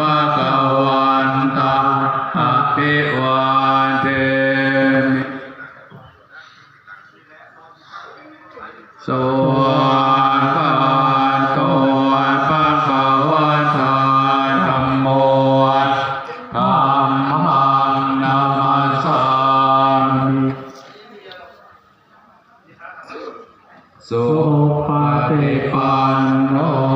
ภะคะวันตังอะภิวา สุปฏิปันโน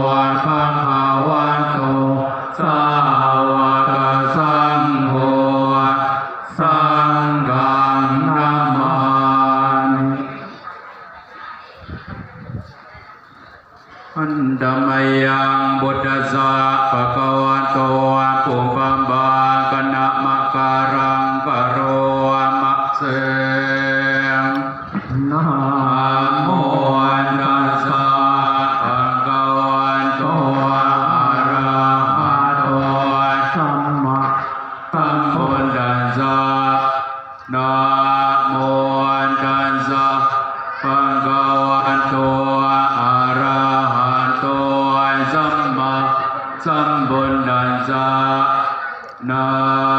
อันดมยังบุตตสสะปะคะวะโตปุปปัมบาคณะมะการังกโรมะเสงนะโมตัสสะภะคะวะโตอะระหะโตสัมมาสัมพุทธัสสะนะโม สัมบุญนัสสะนา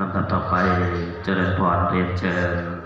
ลำดับต่อไปเจริญพรเรียนเชิญ